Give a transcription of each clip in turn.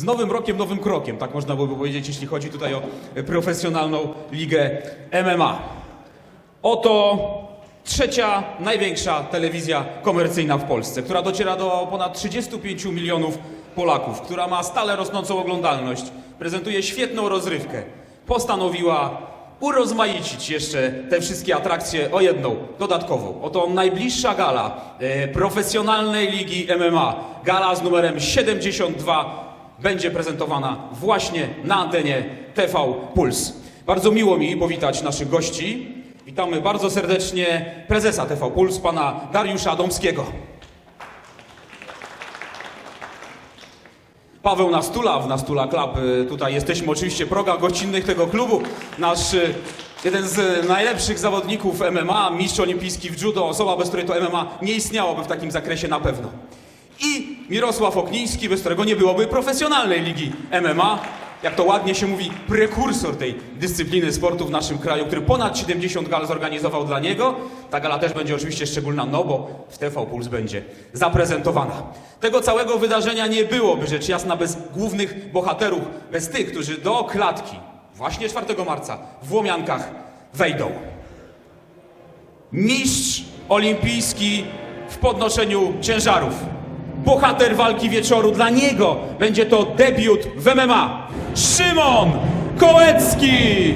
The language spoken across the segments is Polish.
z nowym rokiem, nowym krokiem, tak można byłoby powiedzieć, jeśli chodzi tutaj o profesjonalną ligę MMA. Oto trzecia największa telewizja komercyjna w Polsce, która dociera do ponad 35 milionów Polaków, która ma stale rosnącą oglądalność, prezentuje świetną rozrywkę. Postanowiła urozmaicić jeszcze te wszystkie atrakcje o jedną, dodatkową. Oto najbliższa gala e, profesjonalnej ligi MMA, gala z numerem 72 będzie prezentowana właśnie na antenie TV Puls. Bardzo miło mi powitać naszych gości. Witamy bardzo serdecznie prezesa TV Puls, pana Dariusza Domskiego. Paweł Nastula w Nastula Club. Y, Tutaj jesteśmy oczywiście w progach gościnnych tego klubu. Nasz y, jeden z najlepszych zawodników MMA, mistrz olimpijski w judo, osoba, bez której to MMA nie istniałoby w takim zakresie na pewno. I Mirosław Okniński, bez którego nie byłoby profesjonalnej ligi MMA. Jak to ładnie się mówi, prekursor tej dyscypliny sportu w naszym kraju, który ponad 70 gal zorganizował dla niego. Ta gala też będzie oczywiście szczególna, no bo w TV Puls będzie zaprezentowana. Tego całego wydarzenia nie byłoby, rzecz jasna, bez głównych bohaterów, bez tych, którzy do klatki właśnie 4 marca w Łomiankach wejdą. Mistrz olimpijski w podnoszeniu ciężarów. Bohater walki wieczoru. Dla niego będzie to debiut w MMA. Szymon Kołecki!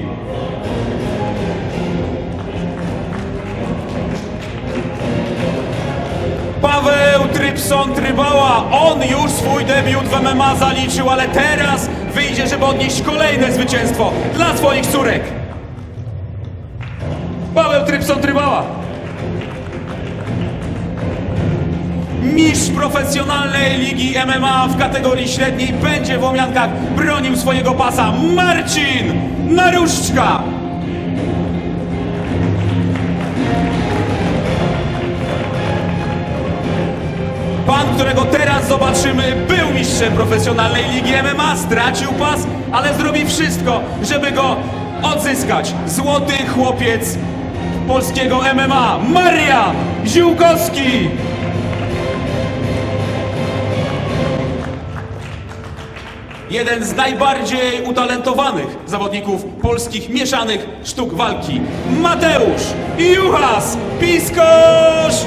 Paweł Trypson Trybała, on już swój debiut w MMA zaliczył, ale teraz wyjdzie, żeby odnieść kolejne zwycięstwo dla swoich córek. Paweł Trypson Trybała. Mistrz profesjonalnej ligi MMA w kategorii średniej będzie w Łomiankach bronił swojego pasa Marcin Naruszczka. Pan, którego teraz zobaczymy, był mistrzem profesjonalnej ligi MMA, stracił pas, ale zrobi wszystko, żeby go odzyskać. Złoty chłopiec polskiego MMA, Marian Ziółkowski. Jeden z najbardziej utalentowanych zawodników polskich mieszanych sztuk walki, Mateusz Juchas Piskosz!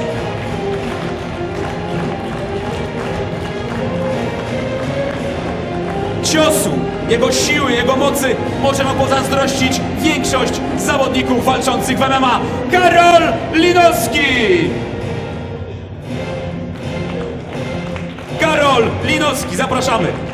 ciosu, jego siły, jego mocy możemy pozazdrościć większość zawodników walczących w MMA. Karol Linowski! Karol Linowski, zapraszamy!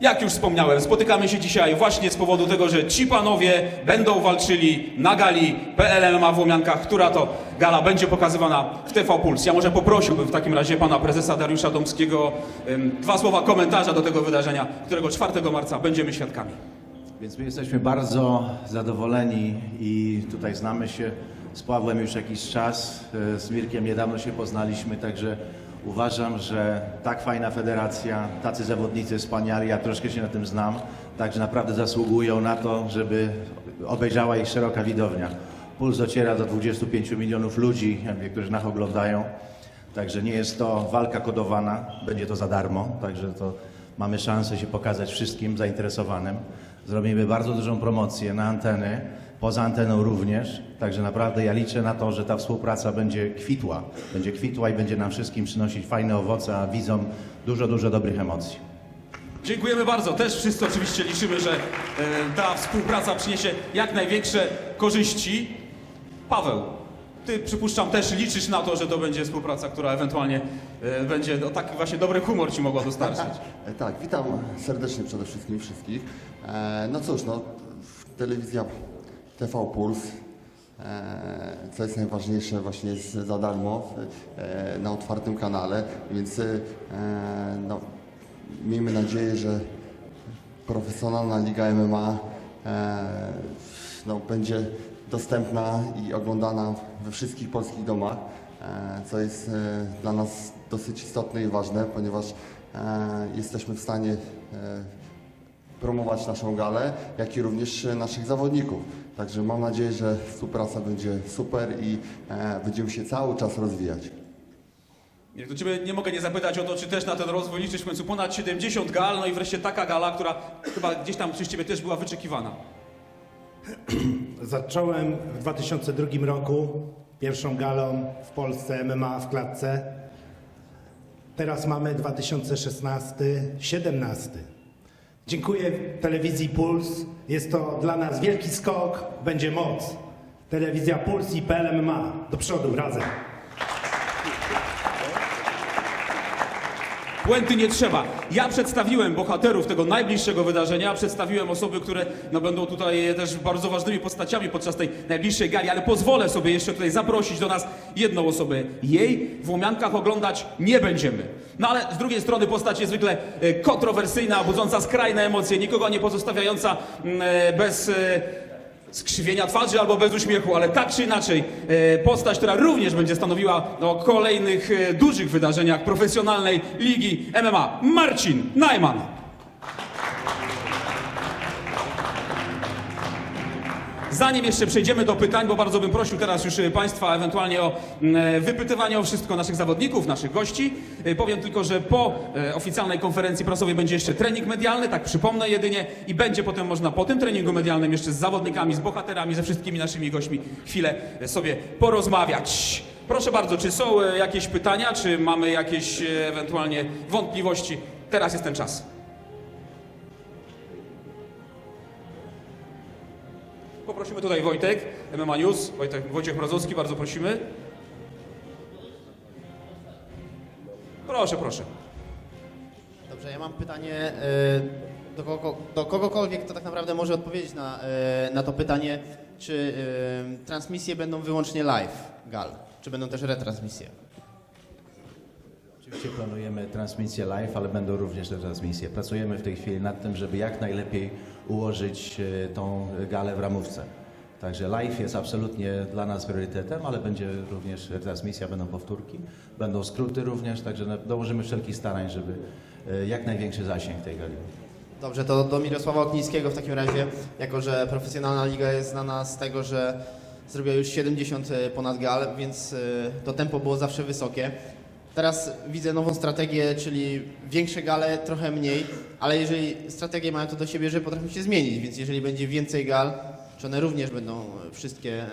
Jak już wspomniałem, spotykamy się dzisiaj właśnie z powodu tego, że ci panowie będą walczyli na gali PLMA w Łomiankach, która to gala będzie pokazywana w TV Puls. Ja może poprosiłbym w takim razie pana prezesa Dariusza Domskiego ym, dwa słowa komentarza do tego wydarzenia, którego 4 marca będziemy świadkami. Więc my jesteśmy bardzo zadowoleni i tutaj znamy się z Pawłem już jakiś czas, e, z Mirkiem niedawno się poznaliśmy, także uważam, że tak fajna federacja, tacy zawodnicy wspaniali, ja troszkę się na tym znam, także naprawdę zasługują na to, żeby obejrzała ich szeroka widownia. Puls dociera do 25 milionów ludzi, którzy nas oglądają, także nie jest to walka kodowana, będzie to za darmo, także to mamy szansę się pokazać wszystkim zainteresowanym. Zrobimy bardzo dużą promocję na anteny, poza anteną również. Także naprawdę ja liczę na to, że ta współpraca będzie kwitła. Będzie kwitła i będzie nam wszystkim przynosić fajne owoce, a widzom dużo, dużo dobrych emocji. Dziękujemy bardzo. Też wszyscy oczywiście liczymy, że e, ta współpraca przyniesie jak największe korzyści. Paweł, ty przypuszczam też liczysz na to, że to będzie współpraca, która ewentualnie e, będzie no, taki właśnie dobry humor ci mogła dostarczyć. E, Tak, witam serdecznie przede wszystkim wszystkich. E, no cóż, no, telewizja TV Puls, e, co jest najważniejsze, właśnie jest za darmo e, na otwartym kanale, więc e, no, miejmy nadzieję, że profesjonalna Liga MMA no, będzie dostępna i oglądana we wszystkich polskich domach, co jest dla nas dosyć istotne i ważne, ponieważ jesteśmy w stanie promować naszą galę, jak i również naszych zawodników. Także mam nadzieję, że współpraca będzie super i e, będziemy się cały czas rozwijać. Nie, to Ciebie nie mogę nie zapytać o to, czy też na ten rozwój liczysz w końcu ponad 70 gal, no i wreszcie taka gala, która chyba gdzieś tam przez Ciebie też była wyczekiwana. Zacząłem w 2002 roku pierwszą galą w Polsce MMA w klatce. Teraz mamy 2016-17. Dziękuję telewizji Puls. Jest to dla nas wielki skok, będzie moc. Telewizja Puls i PL MMA. Do przodu, razem. Puenty nie trzeba. Ja przedstawiłem bohaterów tego najbliższego wydarzenia, przedstawiłem osoby, które no, będą tutaj też bardzo ważnymi postaciami podczas tej najbliższej gali, ale pozwolę sobie jeszcze tutaj zaprosić do nas jedną osobę. Jej w Łomiankach oglądać nie będziemy. No ale z drugiej strony postać niezwykle e, kontrowersyjna, budząca skrajne emocje, nikogo nie pozostawiająca mm, e, bez... e, skrzywienia twarzy albo bez uśmiechu, ale tak czy inaczej postać, która również będzie stanowiła o kolejnych e, dużych wydarzeniach profesjonalnej ligi MMA. Marcin Najman. Zanim jeszcze przejdziemy do pytań, bo bardzo bym prosił teraz już e, Państwa ewentualnie o mm, wypytywanie o wszystko naszych zawodników, naszych gości. E, Powiem tylko, że po e, oficjalnej konferencji prasowej będzie jeszcze trening medialny, tak przypomnę jedynie, i będzie potem można po tym treningu medialnym jeszcze z zawodnikami, z bohaterami, ze wszystkimi naszymi gośćmi chwilę e, sobie porozmawiać. Proszę bardzo, czy są e, jakieś pytania, czy mamy jakieś e, ewentualnie wątpliwości? Teraz jest ten czas. Poprosimy tutaj Wojtek, MMA News, Wojtek, Wojciech Mrozowski, bardzo prosimy. Proszę, proszę. Dobrze, ja mam pytanie y, do, kogo, do kogokolwiek, kto tak naprawdę może odpowiedzieć na, y, na to pytanie, czy y, transmisje będą wyłącznie live, gal, czy będą też retransmisje? Oczywiście planujemy transmisję live, ale będą również te transmisje. Pracujemy w tej chwili nad tym, żeby jak najlepiej ułożyć e, tą galę w ramówce. Także live jest absolutnie dla nas priorytetem, ale będzie również transmisja, będą powtórki, będą skróty również, także dołożymy wszelkich starań, żeby e, jak największy zasięg tej gali. Dobrze, to do Mirosława Oknińskiego w takim razie, jako że profesjonalna liga jest znana z tego, że zrobiła już 70 ponad gal, więc to tempo było zawsze wysokie. Teraz widzę nową strategię, czyli większe gale, trochę mniej, ale jeżeli strategie mają to do siebie, że potrafią się zmienić, więc jeżeli będzie więcej gal, czy one również będą wszystkie y,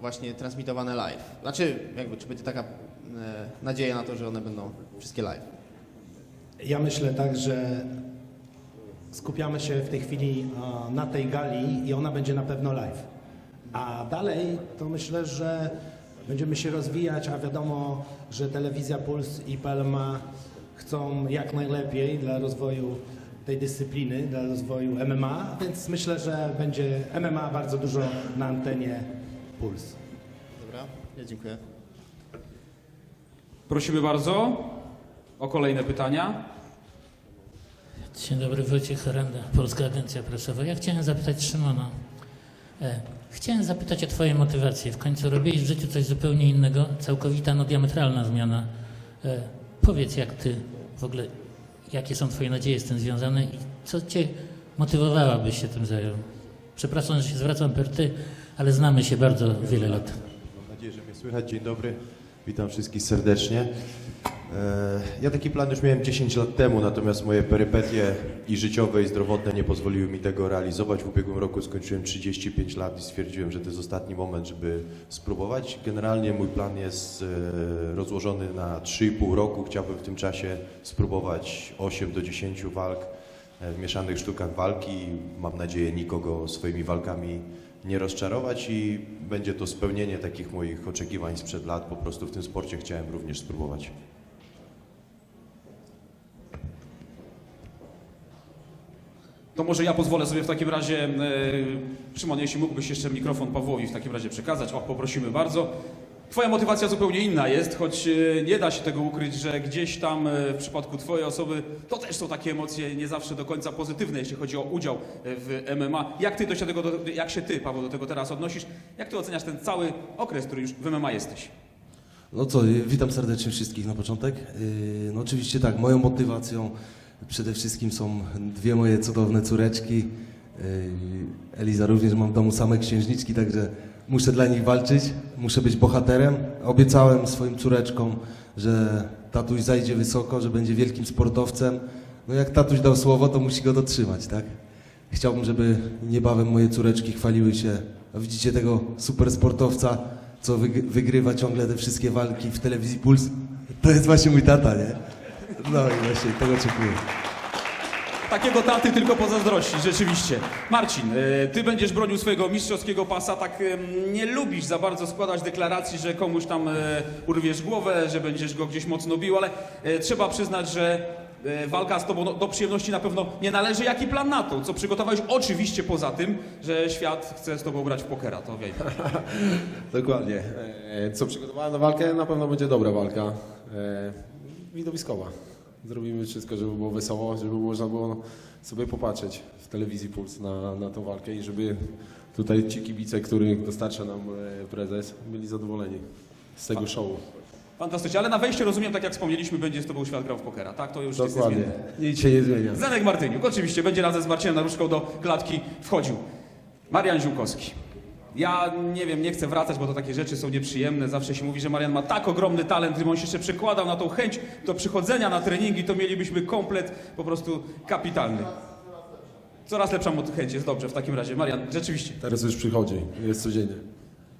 właśnie transmitowane live? Znaczy, jakby, czy będzie taka y, nadzieja na to, że one będą wszystkie live? Ja myślę tak, że skupiamy się w tej chwili e, na tej gali i ona będzie na pewno live. A dalej to myślę, że będziemy się rozwijać, a wiadomo, że telewizja Puls i PLMA chcą jak najlepiej dla rozwoju tej dyscypliny, dla rozwoju MMA, więc myślę, że będzie MMA bardzo dużo na antenie Puls. Dobra, ja dziękuję. Prosimy bardzo o kolejne pytania. Dzień dobry, Wojciech Herenda, Polska Agencja Prasowa. Ja chciałem zapytać Szymona. E, chciałem zapytać o Twoje motywacje. W końcu robiłeś w życiu coś zupełnie innego, całkowita, no diametralna zmiana. E, powiedz, jak Ty w ogóle, jakie są Twoje nadzieje z tym związane i co Cię motywowało, abyś się tym zajął? Przepraszam, że się zwracam per Ty, ale znamy się bardzo wiele lat. Mam nadzieję, że mnie słychać. Dzień dobry. Witam wszystkich serdecznie. E, Ja taki plan już miałem 10 lat temu, natomiast moje perypetie i życiowe, i zdrowotne nie pozwoliły mi tego realizować. W ubiegłym roku skończyłem 35 lat i stwierdziłem, że to jest ostatni moment, żeby spróbować. Generalnie mój plan jest e, rozłożony na 3,5 roku. Chciałbym w tym czasie spróbować 8 do 10 walk e, w mieszanych sztukach walki. Mam nadzieję nikogo swoimi walkami nie rozczarować i będzie to spełnienie takich moich oczekiwań sprzed lat. Po prostu w tym sporcie chciałem również spróbować. To może ja pozwolę sobie w takim razie, e, Szymon, jeśli mógłbyś jeszcze mikrofon Pawłowi w takim razie przekazać. O, poprosimy bardzo. Twoja motywacja zupełnie inna jest, choć e, nie da się tego ukryć, że gdzieś tam e, w przypadku Twojej osoby to też są takie emocje nie zawsze do końca pozytywne, jeśli chodzi o udział e, w MMA. Jak Ty do się tego, jak się Ty, Paweł, do tego teraz odnosisz? Jak Ty oceniasz ten cały okres, który już w MMA jesteś? No co, y, witam serdecznie wszystkich na początek. No oczywiście tak, moją motywacją Przede wszystkim są dwie moje cudowne córeczki. Eliza również mam w domu same księżniczki, także muszę dla nich walczyć, muszę być bohaterem. Obiecałem swoim córeczkom, że tatuś zajdzie wysoko, że będzie wielkim sportowcem. No jak tatuś dał słowo, to musi go dotrzymać, tak? Chciałbym, żeby niebawem moje córeczki chwaliły się. Widzicie tego super sportowca, co wyg- wygrywa ciągle te wszystkie walki w telewizji Puls? To jest właśnie mój tata, nie? No i właśnie tego oczekuję. Takiego taty tylko pozazdrościć, rzeczywiście. Marcin, e, ty będziesz bronił swojego mistrzowskiego pasa, tak em, nie lubisz za bardzo składać deklaracji, że komuś tam e, urwiesz głowę, że będziesz go gdzieś mocno bił, ale e, trzeba przyznać, że e, walka z tobą no, do przyjemności na pewno nie należy. Jaki plan na to? Co przygotowałeś oczywiście poza tym, że świat chce z tobą grać w pokera, to wiem. Dokładnie. E, Co przygotowałem na walkę? Na pewno będzie dobra walka. E, Widowiskowa. Zrobimy wszystko, żeby było wesoło, żeby można było sobie popatrzeć w telewizji Puls na, na tą walkę i żeby tutaj ci kibice, których dostarcza nam e, prezes, byli zadowoleni z tego showu. Fantastycznie, ale na wejście rozumiem, tak jak wspomnieliśmy, będzie z tobą świat grał w pokera, tak? To już jest Dokładnie. niezmienne. Nic się nie zmienia. Zenek Martyniuk, oczywiście, będzie razem z Marcinem Naruszką do klatki wchodził. Marian Ziółkowski. Ja nie wiem, nie chcę wracać, bo to takie rzeczy są nieprzyjemne. Zawsze się mówi, że Marian ma tak ogromny talent, gdybym on się jeszcze przekładał na tą chęć do przychodzenia na treningi, to mielibyśmy komplet po prostu kapitalny. Coraz lepsza mu chęć jest, dobrze, w takim razie. Marian, rzeczywiście. Teraz już przychodzi, jest codziennie.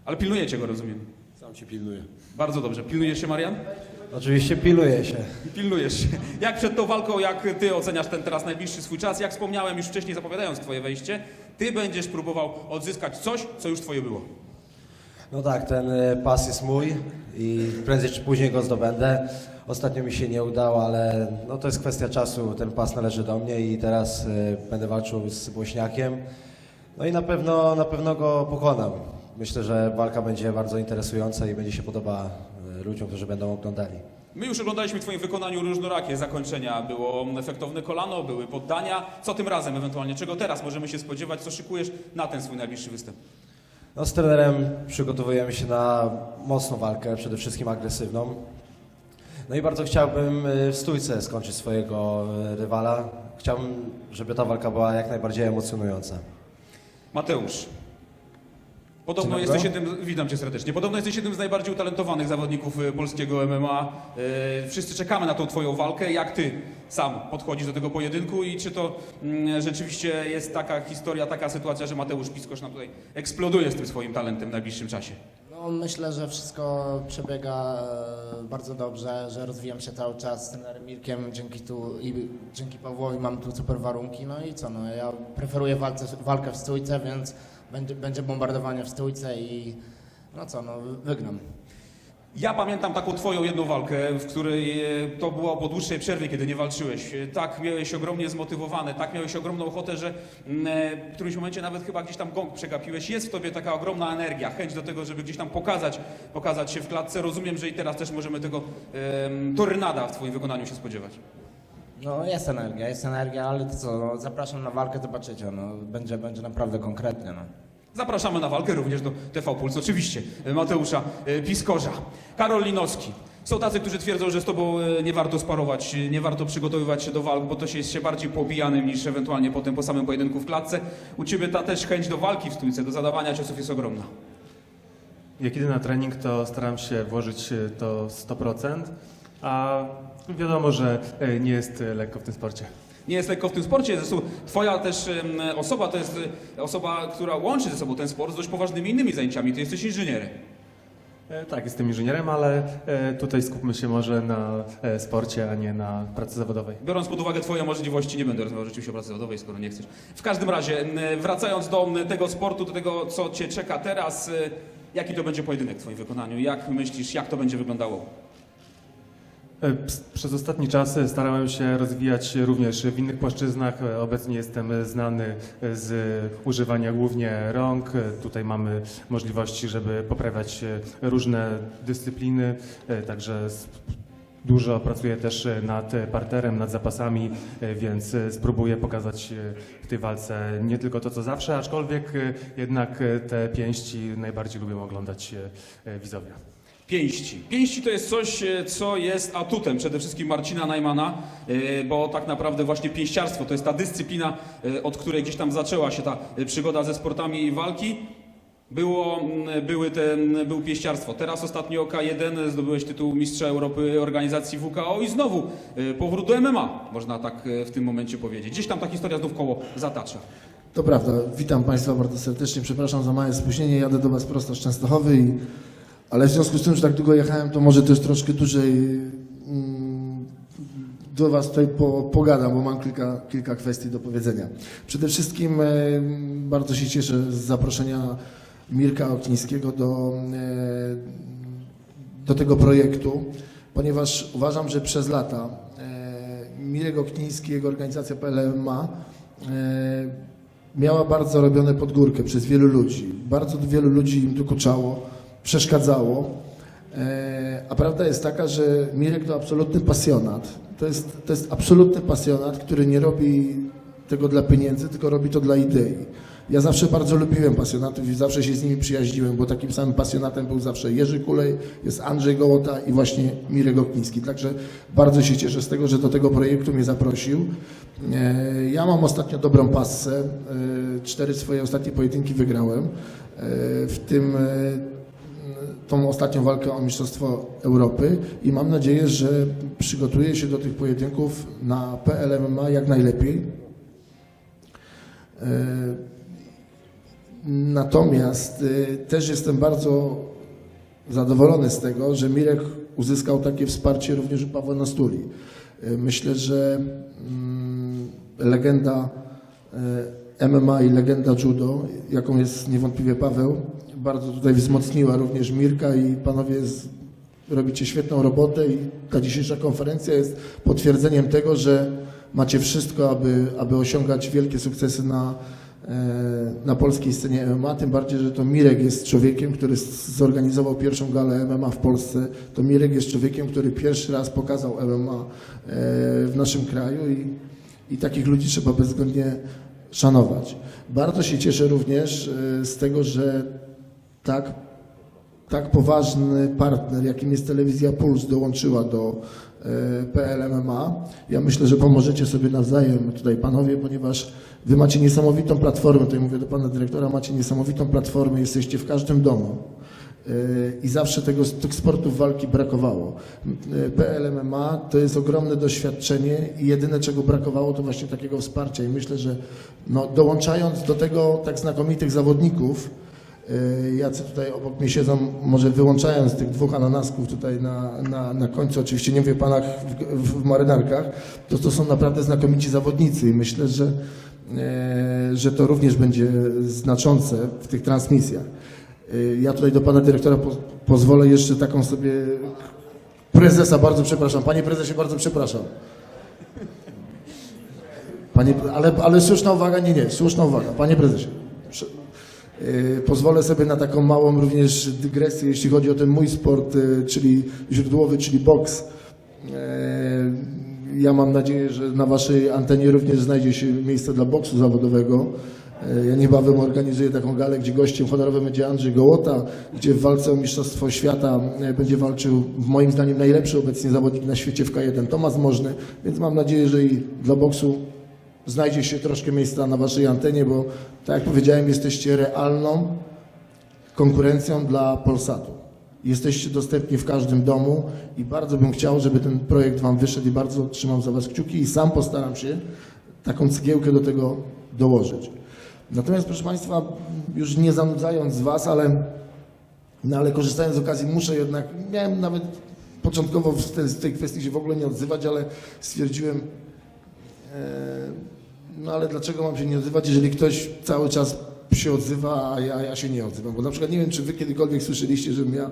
Ale pilnujecie go, rozumiem. Sam się pilnuje. Bardzo dobrze. Pilnujesz się, Marian? Oczywiście pilnuję się. Pilnujesz się. Jak przed tą walką, jak ty oceniasz ten teraz najbliższy swój czas? Jak wspomniałem już wcześniej, zapowiadając twoje wejście, ty będziesz próbował odzyskać coś, co już twoje było. No tak, ten e, pas jest mój i prędzej czy później go zdobędę. Ostatnio mi się nie udało, ale no to jest kwestia czasu. Ten pas należy do mnie i teraz e, będę walczył z Bośniakiem. No i na pewno, na pewno go pokonam. Myślę, że walka będzie bardzo interesująca i będzie się podobała e, ludziom, którzy będą oglądali. My już oglądaliśmy w twoim wykonaniu różnorakie zakończenia. Było efektowne kolano, były poddania. Co tym razem ewentualnie? Czego teraz możemy się spodziewać? Co szykujesz na ten swój najbliższy występ? No, z trenerem przygotowujemy się na mocną walkę, przede wszystkim agresywną. No i bardzo chciałbym y, w stójce skończyć swojego y, rywala. Chciałbym, żeby ta walka była jak najbardziej emocjonująca. Mateusz. Podobno jesteś jednym, witam cię serdecznie, podobno jesteś jednym z najbardziej utalentowanych zawodników y, polskiego MMA. Y, Wszyscy czekamy na tą twoją walkę. Jak ty sam podchodzisz do tego pojedynku i czy to mm, rzeczywiście jest taka historia, taka sytuacja, że Mateusz Piskosz nam tutaj eksploduje z tym swoim talentem w najbliższym czasie? No, myślę, że wszystko przebiega e, bardzo dobrze, że rozwijam się cały czas z trenerem Mirkiem, dzięki tu i dzięki Pawłowi mam tu super warunki. No i co, no ja preferuję walce, walkę w stójce, więc będzie, będzie bombardowanie w stójce i no co, no wygram. Ja pamiętam taką twoją jedną walkę, w której e, to było po dłuższej przerwie, kiedy nie walczyłeś. E, Tak miałeś ogromnie zmotywowany, tak miałeś ogromną ochotę, że mm, e, w którymś momencie nawet chyba gdzieś tam gong przegapiłeś. Jest w tobie taka ogromna energia, chęć do tego, żeby gdzieś tam pokazać, pokazać się w klatce. Rozumiem, że i teraz też możemy tego tornada w twoim wykonaniu się spodziewać. No jest energia, jest energia, ale to co, no, zapraszam na walkę, zobaczycie, no będzie, będzie naprawdę konkretnie, no. Zapraszamy na walkę również do TV Puls, oczywiście, Mateusza e, Piskorza. Karol Linowski. Są tacy, którzy twierdzą, że z tobą e, nie warto sparować, e, nie warto przygotowywać się do walk, bo to się jest się bardziej pobijanym niż ewentualnie potem po samym pojedynku w klatce. U ciebie ta też chęć do walki w stójce, do zadawania ciosów jest ogromna. Jak idę na trening, to staram się włożyć e, to 100%, a wiadomo, że e, nie jest e, lekko w tym sporcie. Nie jest lekko w tym sporcie, zresztą twoja też osoba to jest e, osoba, która łączy ze sobą ten sport z dość poważnymi innymi zajęciami. Ty jesteś inżynierem. Tak, jestem inżynierem, ale tutaj skupmy się może na sporcie, a nie na pracy zawodowej. Biorąc pod uwagę Twoje możliwości, nie będę rozmawiał rzeczywiście o pracy zawodowej, skoro nie chcesz. W każdym razie, wracając do tego sportu, do tego, co Cię czeka teraz, jaki to będzie pojedynek w Twoim wykonaniu? Jak myślisz, jak to będzie wyglądało? E, Przez ostatni czas starałem się rozwijać również w innych płaszczyznach. E, Obecnie jestem znany z używania głównie rąk. E, Tutaj mamy możliwości, żeby poprawiać różne dyscypliny, także dużo pracuję też nad parterem, nad zapasami, więc spróbuję pokazać w tej walce nie tylko to, co zawsze, aczkolwiek jednak te pięści najbardziej lubią oglądać widzowie. Pięści. Pięści to jest coś, e, co jest atutem przede wszystkim Marcina Najmana, e, bo tak naprawdę właśnie pięściarstwo to jest ta dyscyplina, e, od której gdzieś tam zaczęła się ta przygoda ze sportami walki. Było, mm, były te, mm, był pieściarstwo. Teraz ostatnio K1 zdobyłeś tytuł mistrza Europy organizacji WKO i znowu powrót do MMA, można tak w tym momencie powiedzieć. Gdzieś tam ta historia znów koło zatacza. To prawda. Witam Państwa bardzo serdecznie. Przepraszam za małe spóźnienie. Jadę do Was prosto z Częstochowy, i, ale w związku z tym, że tak długo jechałem, to może też troszkę dłużej mm, do Was tutaj po, pogadam, bo mam kilka, kilka kwestii do powiedzenia. Przede wszystkim e, bardzo się cieszę z zaproszenia Mirka Oknińskiego do, e, do tego projektu, ponieważ uważam, że przez lata e, Mirek Okniński, jego organizacja PLMA e, miała bardzo robione pod górkę przez wielu ludzi. Bardzo wielu ludzi im dokuczało, przeszkadzało. E, A prawda jest taka, że Mirek to absolutny pasjonat. To jest, to jest absolutny pasjonat, który nie robi tego dla pieniędzy, tylko robi to dla idei. Ja zawsze bardzo lubiłem pasjonatów i zawsze się z nimi przyjaźniłem, bo takim samym pasjonatem był zawsze Jerzy Kulej, jest Andrzej Gołota i właśnie Mirek Okniński. Także bardzo się cieszę z tego, że do tego projektu mnie zaprosił. E, Ja mam ostatnio dobrą passę. E, Cztery swoje ostatnie pojedynki wygrałem. W tym tą ostatnią walkę o Mistrzostwo Europy i mam nadzieję, że przygotuję się do tych pojedynków na PLMMA jak najlepiej. E, Natomiast e, też jestem bardzo zadowolony z tego, że Mirek uzyskał takie wsparcie również u Pawła Nastuli. E, Myślę, że mm, legenda MMA i legenda judo, jaką jest niewątpliwie Paweł, bardzo tutaj wzmocniła również Mirka i panowie z, robicie świetną robotę i ta dzisiejsza konferencja jest potwierdzeniem tego, że macie wszystko, aby, aby osiągać wielkie sukcesy na, e, na polskiej scenie MMA, tym bardziej, że to Mirek jest człowiekiem, który zorganizował pierwszą galę MMA w Polsce. To Mirek jest człowiekiem, który pierwszy raz pokazał MMA e, w naszym kraju i, i takich ludzi trzeba bezwzględnie szanować. Bardzo się cieszę również e, z tego, że tak, tak poważny partner, jakim jest telewizja Puls, dołączyła do e, PLMMA. Ja myślę, że pomożecie sobie nawzajem tutaj panowie, ponieważ wy macie niesamowitą platformę, tutaj mówię do pana dyrektora, macie niesamowitą platformę, jesteście w każdym domu. E, I zawsze tego, tych sportów walki brakowało. E, PLMMA to jest ogromne doświadczenie i jedyne czego brakowało to właśnie takiego wsparcia i myślę, że no, dołączając do tego tak znakomitych zawodników, jacy tutaj obok mnie siedzą, może wyłączając tych dwóch ananasków tutaj na, na, na końcu, oczywiście nie mówię o panach w, w marynarkach, to to są naprawdę znakomici zawodnicy i myślę, że, e, że to również będzie znaczące w tych transmisjach. E, Ja tutaj do pana dyrektora po, pozwolę jeszcze taką sobie prezesa, bardzo przepraszam. Panie prezesie, bardzo przepraszam. Panie, ale, ale słuszna uwaga, nie, nie, słuszna uwaga. Panie prezesie, pozwolę sobie na taką małą również dygresję, jeśli chodzi o ten mój sport, yy, czyli źródłowy, czyli boks. Yy, ja mam nadzieję, że na waszej antenie również znajdzie się miejsce dla boksu zawodowego. Ja niebawem organizuję taką galę, gdzie gościem honorowym będzie Andrzej Gołota, gdzie w walce o Mistrzostwo Świata będzie walczył moim zdaniem najlepszy obecnie zawodnik na świecie w K1, Tomasz Możny, więc mam nadzieję, że i dla boksu znajdzie się troszkę miejsca na waszej antenie, bo tak jak powiedziałem, jesteście realną konkurencją dla Polsatu. Jesteście dostępni w każdym domu i bardzo bym chciał, żeby ten projekt wam wyszedł i bardzo trzymam za was kciuki i sam postaram się taką cegiełkę do tego dołożyć. Natomiast proszę Państwa, już nie zanudzając was, ale, no ale korzystając z okazji muszę jednak, miałem nawet początkowo w tej, w tej kwestii się w ogóle nie odzywać, ale stwierdziłem, E, No ale dlaczego mam się nie odzywać, jeżeli ktoś cały czas się odzywa, a ja, ja się nie odzywam? Bo na przykład nie wiem, czy wy kiedykolwiek słyszeliście, żebym ja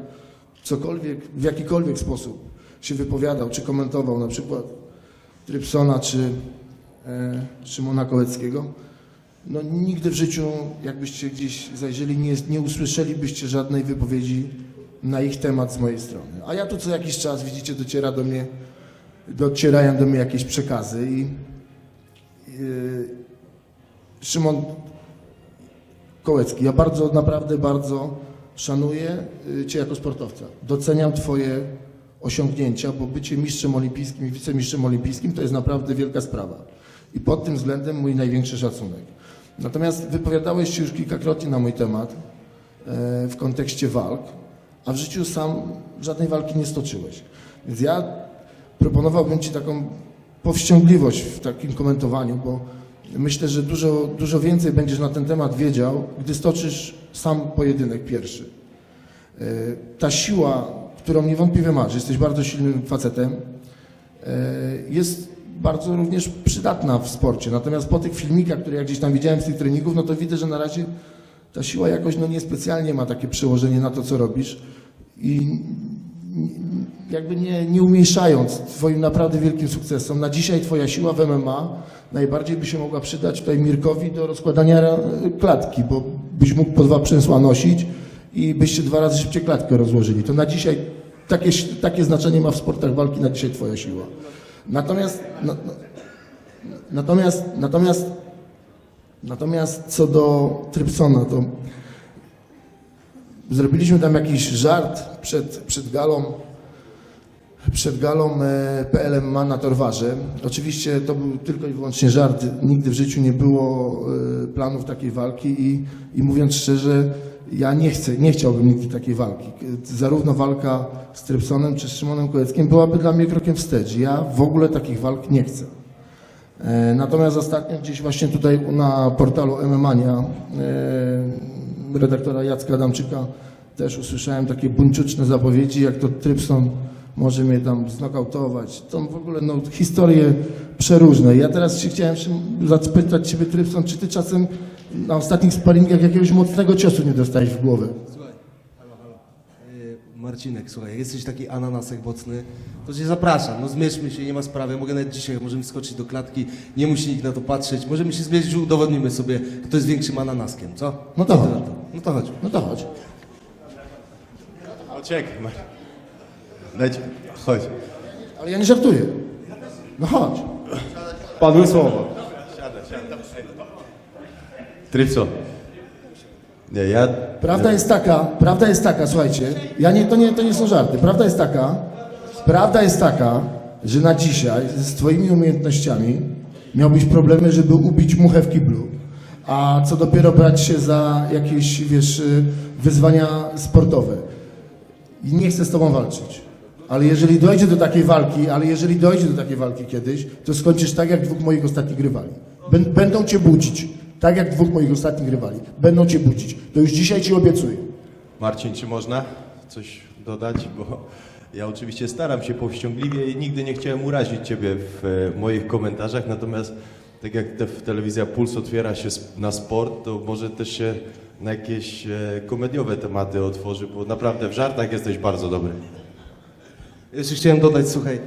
cokolwiek, w jakikolwiek sposób się wypowiadał, czy komentował na przykład Trypsona, czy e, Szymona. No nigdy w życiu, jakbyście gdzieś zajrzeli, nie, nie usłyszelibyście żadnej wypowiedzi na ich temat z mojej strony. A ja tu co jakiś czas, widzicie, dociera do mnie, docierają do mnie jakieś przekazy i Szymon Kołecki, ja bardzo, naprawdę bardzo szanuję y, Cię jako sportowca. Doceniam Twoje osiągnięcia, bo bycie mistrzem olimpijskim i wicemistrzem olimpijskim to jest naprawdę wielka sprawa. I pod tym względem mój największy szacunek. Natomiast wypowiadałeś się już kilkakrotnie na mój temat e, w kontekście walk, a w życiu sam żadnej walki nie stoczyłeś. Więc ja proponowałbym Ci taką powściągliwość w takim komentowaniu, bo myślę, że dużo, dużo więcej będziesz na ten temat wiedział, gdy stoczysz sam pojedynek pierwszy. E, Ta siła, którą niewątpliwie masz, jesteś bardzo silnym facetem, e, jest bardzo również przydatna w sporcie. Natomiast po tych filmikach, które ja gdzieś tam widziałem z tych treningów, no to widzę, że na razie ta siła jakoś no niespecjalnie ma takie przełożenie na to, co robisz i jakby nie, nie umniejszając Twoim naprawdę wielkim sukcesom, na dzisiaj Twoja siła w MMA najbardziej by się mogła przydać tutaj Mirkowi do rozkładania klatki, bo byś mógł po dwa przęsła nosić i byście dwa razy szybciej klatkę rozłożyli. To na dzisiaj takie, takie znaczenie ma w sportach walki na dzisiaj Twoja siła. Natomiast, na, na, natomiast, natomiast, natomiast co do Trypsona, to zrobiliśmy tam jakiś żart przed, przed galą, przed galą e, PLM ma na Torwarze. Oczywiście to był tylko i wyłącznie żart. Nigdy w życiu nie było e, planów takiej walki i, i mówiąc szczerze, ja nie chcę, nie chciałbym nigdy takiej walki. Zarówno walka z Trypsonem czy z Szymonem Koleckim byłaby dla mnie krokiem wstecz. Ja w ogóle takich walk nie chcę. E, Natomiast ostatnio gdzieś właśnie tutaj na portalu MMania redaktora Jacka Adamczyka też usłyszałem takie buńczuczne zapowiedzi, jak to Trypson może mnie tam znokautować. To w ogóle no, historie przeróżne. Ja teraz się chciałem się zapytać Ciebie Trypson, czy Ty czasem na ostatnich sparingach jakiegoś mocnego ciosu nie dostałeś w głowę? Słuchaj, halo, halo. Yy, Marcinek, słuchaj, jesteś taki ananasek mocny, to cię zapraszam, no zmierzmy się, nie ma sprawy, mogę nawet dzisiaj, możemy skoczyć do klatki, nie musi nikt na to patrzeć, możemy się zmierzyć, udowodnimy sobie, kto jest większym ananaskiem, co? No to Co chodź. No to chodź. No to chodź. Poczekaj, Mar- Dajcie, chodź. Ale ja nie żartuję. No chodź. Padły słowa. Trypso. Nie, ja... Prawda jest taka, prawda jest taka, słuchajcie, ja nie, to, nie, to nie są żarty. Prawda jest taka, prawda jest taka, że na dzisiaj z twoimi umiejętnościami miałbyś problemy, żeby ubić muchę w kiblu. A co dopiero brać się za jakieś, wiesz, y, wyzwania sportowe. I nie chcę z tobą walczyć. Ale jeżeli dojdzie do takiej walki, ale jeżeli dojdzie do takiej walki kiedyś, to skończysz tak jak dwóch moich ostatnich rywali. Bę- Będą cię budzić. Tak jak dwóch moich ostatnich rywali. Będą cię budzić. To już dzisiaj ci obiecuję. Marcin, czy można coś dodać? Bo ja oczywiście staram się powściągliwie i nigdy nie chciałem urazić Ciebie w e, moich komentarzach, natomiast tak jak te, telewizja Puls otwiera się na sport, to może też się na jakieś e, komediowe tematy otworzy, bo naprawdę w żartach jesteś bardzo dobry. Jeszcze chciałem dodać, słuchaj,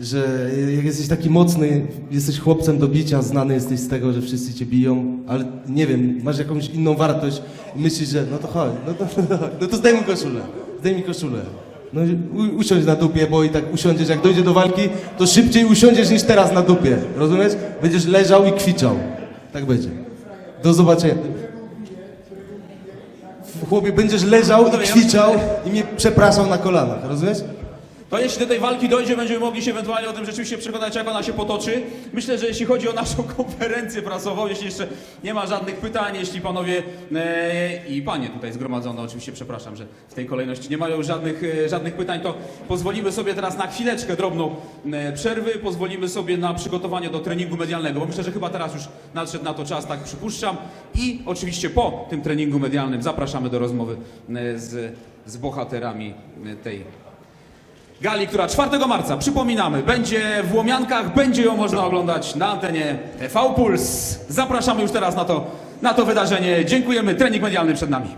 że jak jesteś taki mocny, jesteś chłopcem do bicia, znany jesteś z tego, że wszyscy cię biją, ale nie wiem, masz jakąś inną wartość i myślisz, że no to chodź, no to, no to zdejmij koszulę, zdejmij koszulę. No u, usiądź na dupie, bo i tak usiądziesz, jak dojdzie do walki, to szybciej usiądziesz niż teraz na dupie, rozumiesz? Będziesz leżał i kwiczał. Tak będzie. Do zobaczenia. Chłopie, będziesz leżał i kwiczał i mnie przepraszał na kolanach, rozumiesz? To jeśli do tej walki dojdzie, będziemy mogli się ewentualnie o tym rzeczywiście przekonać, jak ona się potoczy. Myślę, że jeśli chodzi o naszą konferencję prasową, jeśli jeszcze nie ma żadnych pytań, jeśli panowie e, i panie tutaj zgromadzone, oczywiście przepraszam, że w tej kolejności nie mają żadnych, e, żadnych pytań, to pozwolimy sobie teraz na chwileczkę drobną e, przerwy, pozwolimy sobie na przygotowanie do treningu medialnego, bo myślę, że chyba teraz już nadszedł na to czas, tak przypuszczam. I oczywiście po tym treningu medialnym zapraszamy do rozmowy e, z, z bohaterami e, tej gali, która 4 marca, przypominamy, będzie w Łomiankach, będzie ją można oglądać na antenie TV Puls. Zapraszamy już teraz na to, na to wydarzenie. Dziękujemy, trening medialny przed nami.